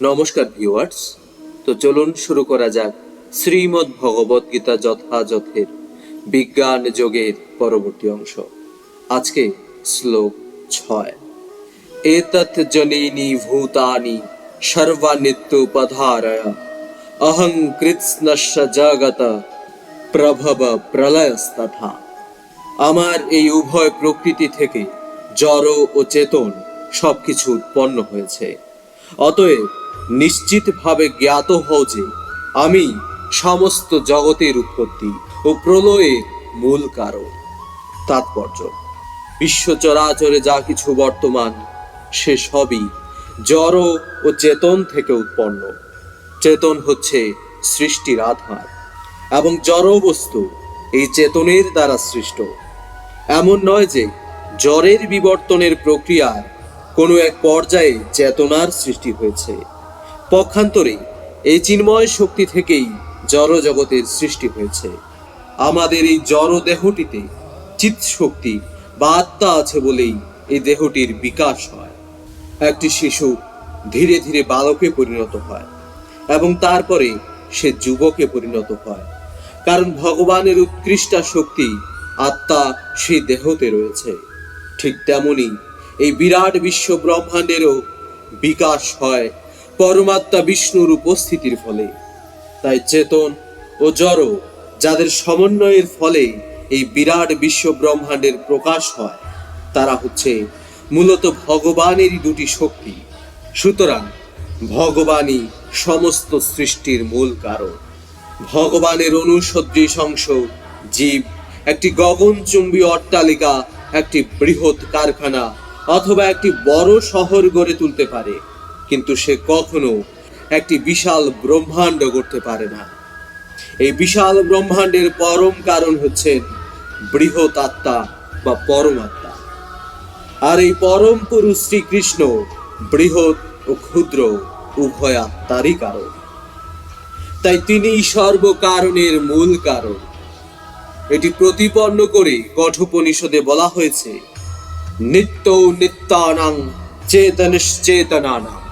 নমস্কার ভিউয়ার্স তো চলুন শুরু করা যাক শ্রীমদ্ ভগবত গীতা যথাযথের বিজ্ঞান যোগের পরবর্তী অংশ। আজকে শ্লোক ছয়। এতৎ জনীনি ভূতানি সর্বানিত্যুপধারয়। অহং কৃৎস্নস্য জগত প্রভব প্রলয়স্তথা। আমার এই উভয় প্রকৃতি থেকে জড় ও চেতন সবকিছু উৎপন্ন হয়েছে। অতএব নিশ্চিতভাবে জ্ঞাত হও যে আমি সমস্ত জগতের উৎপত্তি ও প্রলয়ের মূল কারণ তাৎপর্য, বিশ্ব চরাচরে যা কিছু বর্তমান, সে সবই জড় ও চেতন থেকে উৎপন্ন। চেতন হচ্ছে সৃষ্টির আধার এবং জড় বস্তু এই চেতনের দ্বারা সৃষ্ট। এমন নয় যে জ্বরের বিবর্তনের প্রক্রিয়ায় কোনো এক পর্যায়ে চেতনার সৃষ্টি হয়েছে। পক্ষান্তরে এই চিন্ময় শক্তি থেকেই জড় জগতের সৃষ্টি হয়েছে। আমাদের এই জড় দেহটিতে চিৎ শক্তি বা আত্মা আছে বলেই এই দেহটির বিকাশ হয়। একটি শিশু ধীরে ধীরে বালকে পরিণত হয় এবং তারপরে সে যুবকে পরিণত হয়। কারণ ভগবানের উৎকৃষ্টা শক্তি আত্মা সেই দেহতে রয়েছে। ঠিক তেমনি এই বিরাট বিশ্ব ব্রহ্মাণ্ডেরও বিকাশ হয় পরমাত্মা বিষ্ণুর উপস্থিতির ফলে। তাই চেতন ও জড় যাদের সমন্বয়ের ফলে এই বিরাট বিশ্ব ব্রহ্মাণ্ডের প্রকাশ হয়, তারা হচ্ছে মূলত ভগবানেরই দুটি শক্তি। সুতরাং ভগবানই সমস্ত সৃষ্টির মূল কারণ ভগবানের অনুসদৃশ অংশ জীব, একটি গগনচুম্বী অট্টালিকা, একটি বৃহৎ কারখানা অথবা একটি বড় শহর গড়ে তুলতে পারে, কিন্তু সে কখনো একটি বিশাল ব্রহ্মাণ্ড গড়তে পারে না। এই বিশাল ব্রহ্মাণ্ডের পরম কারণ হচ্ছেন বৃহৎ আত্মা বা পরমাত্মা। আর এই পরম পুরুষ শ্রীকৃষ্ণ বৃহৎ ও ক্ষুদ্র উভয় আত্মারই কারণ। তাই তিনি সর্বকারণের মূল কারণ। এটি প্রতিপন্ন করে কঠোপনিষদে বলা হয়েছে নিত্য নিত্যানাং চেতনশ্চেতনানাং